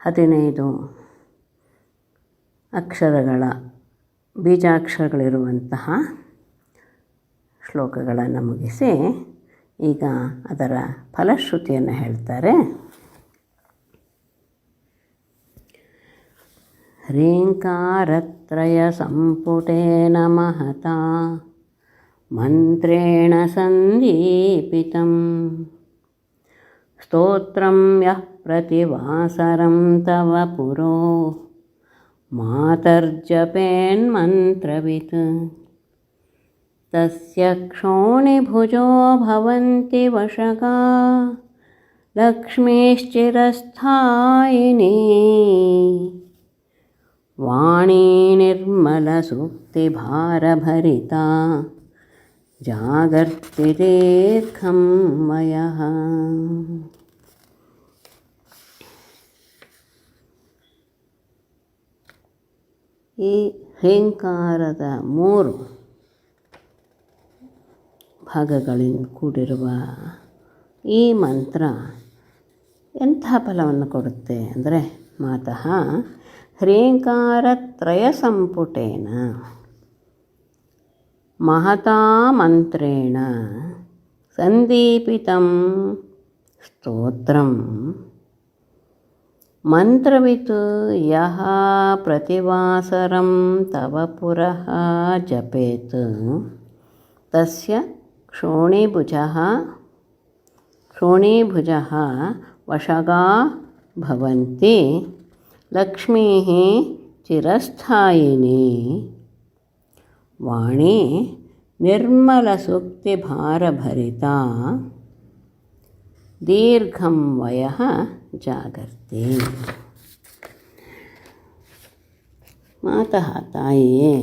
ಹದಿನೈದು ಅಕ್ಷರಗಳ ಬೀಜಾಕ್ಷರಗಳಿರುವಂತಹ ಶ್ಲೋಕಗಳನ್ನು ಮುಗಿಸಿ ಈಗ ಅದರ ಫಲಶ್ರುತಿಯನ್ನು ಹೇಳ್ತಾರೆ ह्रीङ्कारत्रयसम्पुटेन महता मन्त्रेण सन्दीपितं स्तोत्रं यः प्रतिवासरं तव पुरो। मातर्जपेन्मन्त्रवित्। तस्य क्षोणिभुजो भवन्ति वशगा लक्ष्मीश्चिरस्थायिनी। वाणी निर्मलसूक्तिभारभरिता। जागर्तिरेखं वयः। ಈ ಹೇಂಕಾರದ ಮೂರು ಭಾಗಗಳಿಂದ ಕೂಡಿರುವ ಈ ಮಂತ್ರ ಎಂಥ ಫಲವನ್ನು ಕೊಡುತ್ತೆ ಅಂದರೆ ಮಾತಃ ಹ್ರೇಂಕಾರತ್ರಯ ಸಂಪುಟೇನ ಮಹತಾ ಮಂತ್ರೇಣ ಸಂದೀಪಿತಂ ಸ್ತೋತ್ರಂ. ಮಂತ್ರವಿತ್ ಯಹ ಪ್ರತಿವಾಸರಂ ತವ ಪುರಃ ಜಪೇತ್ ತಸ್ಯ ಕ್ಷೋಣಿಭುಜಃ ಕ್ಷೋಣಿಭುಜಃ ವಶಗಾ ಭವಂತಿ ಲಕ್ಷ್ಮೀ ಚಿರಸ್ಥಾಯಿನಿ ವಾಣಿ ನಿರ್ಮಲಸೂಕ್ತಿಭಾರಭರಿತಾ ದೀರ್ಘಂ ವಯಃ ಜಾಗರ್ತಿ. ಮಾತಃ ತಾಯಿಯೇ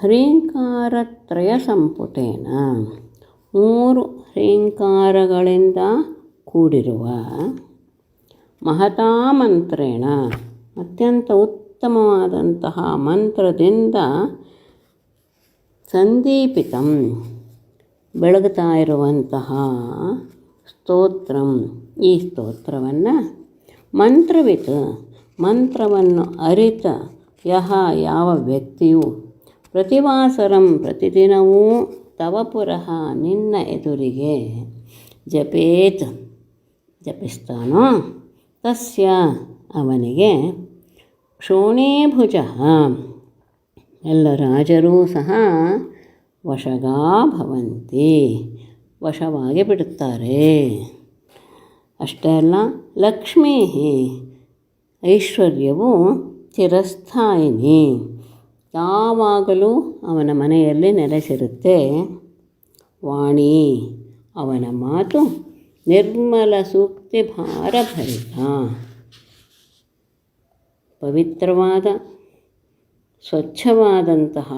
ಹ್ರೀಂಕಾರತ್ರಯ ಸಂಪುಟೇನ ಮೂರು ಹ್ರೀಂಕಾರಗಳಿಂದ ಕೂಡಿರುವ ಮಹತಾ ಮಂತ್ರೇಣ, ಅತ್ಯಂತ ಉತ್ತಮವಾದಂತಹ ಮಂತ್ರದಿಂದ ಸಂದೀಪಿತಂ. ಬೆಳಗುತ್ತಾ ಇರುವಂತಹ ಸ್ತೋತ್ರಂ. ಈ ಸ್ತೋತ್ರವನ್ನು ಮಂತ್ರವಿತ್, ಮಂತ್ರವನ್ನು ಅರಿತ ಯಹ ಯಾವ ವ್ಯಕ್ತಿಯು ಪ್ರತಿವಾಸರಂ ಪ್ರತಿದಿನವೂ ತವ ಪುರಃ ನಿನ್ನ ಎದುರಿಗೆ ಜಪೇತ್. ಜಪಿಸ್ತಾನೋ? ತಸ್ಯ ಅವನಿಗೆ ಕ್ಷೋಣೀಭುಜ. ಎಲ್ಲ ರಾಜರೂ ಸಹ ವಶಗಾ ಭವಂತಿ. ವಶವಾಗಿ ಬಿಡುತ್ತಾರೆ. ಅಷ್ಟೇ ಅಲ್ಲ ಲಕ್ಷ್ಮೀ ಐಶ್ವರ್ಯವು ಚಿರಸ್ಥಾಯಿನಿ. ಯಾವಾಗಲೂ ಅವನ ಮನೆಯಲ್ಲಿ ನೆಲೆಸಿರುತ್ತೆ. ವಾಣಿ, ಅವನ ಮಾತು ನಿರ್ಮಲ ಸೂಕ್ತಿ ಭಾರಭರಿತ ಪವಿತ್ರವಾದ, ಸ್ವಚ್ಛವಾದಂತಹ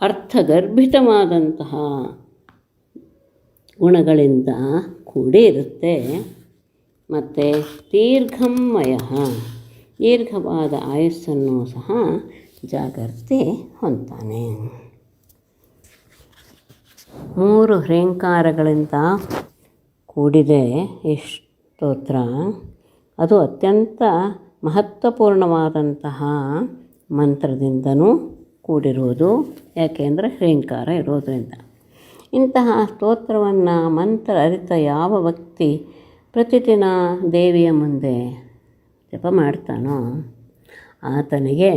ಅರ್ಥಗರ್ಭಿತವಾದಂತಹ ಗುಣಗಳಿಂದ ಕೂಡಿ ಇರುತ್ತೆ. ಮತ್ತು ದೀರ್ಘಮಯ, ದೀರ್ಘವಾದ ಆಯಸ್ಸನ್ನು ಸಹ ಜಾಗೃತಿ ಹೊಂತಾನೆ ಮೂರು ಹ್ರೇಂಕಾರಗಳಿಂದ ಕೂಡಿದೆ ಈ ಸ್ತೋತ್ರ. ಅದು ಅತ್ಯಂತ ಮಹತ್ವಪೂರ್ಣವಾದಂತಹ ಮಂತ್ರದಿಂದನೂ ಕೂಡಿರುವುದು. ಯಾಕೆಂದರೆ ಹ್ರೇಂಕಾರ ಇರೋದರಿಂದ. ಇಂತಹ ಸ್ತೋತ್ರವನ್ನು ಮಂತ್ರ ಅರಿತ ಯಾವ ವ್ಯಕ್ತಿ ಪ್ರತಿದಿನ ದೇವಿಯ ಮುಂದೆ ಜಪ ಮಾಡ್ತಾನೋ, ಆತನಿಗೆ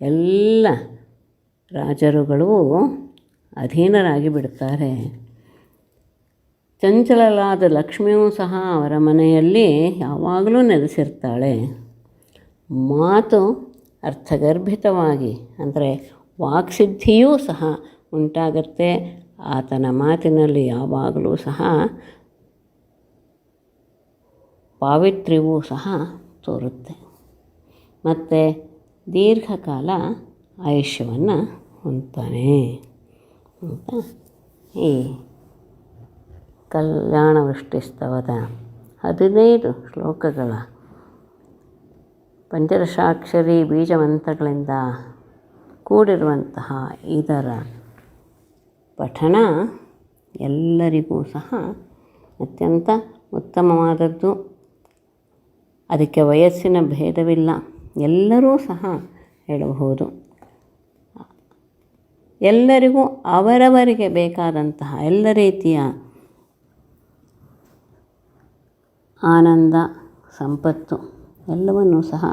ಎಲ್ಲ ರಾಜರುಗಳು ಅಧೀನರಾಗಿ ಬಿಡ್ತಾರೆ. ಚಂಚಲಲಾದ ಲಕ್ಷ್ಮಿಯೂ ಸಹ ಅವರ ಮನೆಯಲ್ಲಿ ಯಾವಾಗಲೂ ನೆಲೆಸಿರ್ತಾಳೆ. ಮಾತು ಅರ್ಥಗರ್ಭಿತವಾಗಿ, ಅಂದರೆ ವಾಕ್ಸಿದ್ಧಿಯೂ ಸಹ ಉಂಟಾಗತ್ತೆ. ಆತನ ಮಾತಿನಲ್ಲಿ ಯಾವಾಗಲೂ ಸಹ ಪಾವಿತ್ರ್ಯವೂ ಸಹ ತೋರುತ್ತೆ. ಮತ್ತು ದೀರ್ಘಕಾಲ ಆಯುಷ್ಯವನ್ನು ಹೊಂದ್ತಾನೆ ಅಂತ ಈ ಕಲ್ಯಾಣ ವೃಷ್ಟಿಸ್ತವದ ಹದಿನೈದು ಶ್ಲೋಕಗಳ ಪಂಚದಶಾಕ್ಷರಿ ಬೀಜಮಂತ್ರಗಳಿಂದ ಕೂಡಿರುವಂತಹ ಇದರ ಪಠಣ ಎಲ್ಲರಿಗೂ ಸಹ ಅತ್ಯಂತ ಉತ್ತಮವಾದದ್ದು. ಅದಕ್ಕೆ ವಯಸ್ಸಿನ ಭೇದವಿಲ್ಲ. ಎಲ್ಲರೂ ಸಹ ಹೇಳಬಹುದು. ಎಲ್ಲರಿಗೂ ಅವರವರಿಗೆ ಬೇಕಾದಂತಹ ಎಲ್ಲ ರೀತಿಯ ಆನಂದ, ಸಂಪತ್ತು ಎಲ್ಲವನ್ನು ಸಹ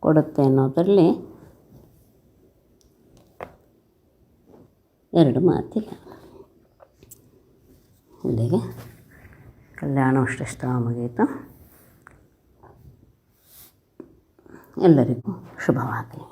ಕೊಡುತ್ತೆ ಅನ್ನೋದರಲ್ಲಿ ಎರಡು ಮಾತಿಲ್ಲ. ಇಲ್ಲಿಗೆ ಕಲ್ಯಾಣ ಶ್ರೇಷ್ಠ ಮುಗಿಯಿತು ಎಲ್ಲರಿಗೂ ಶುಭವಾಗಲಿ.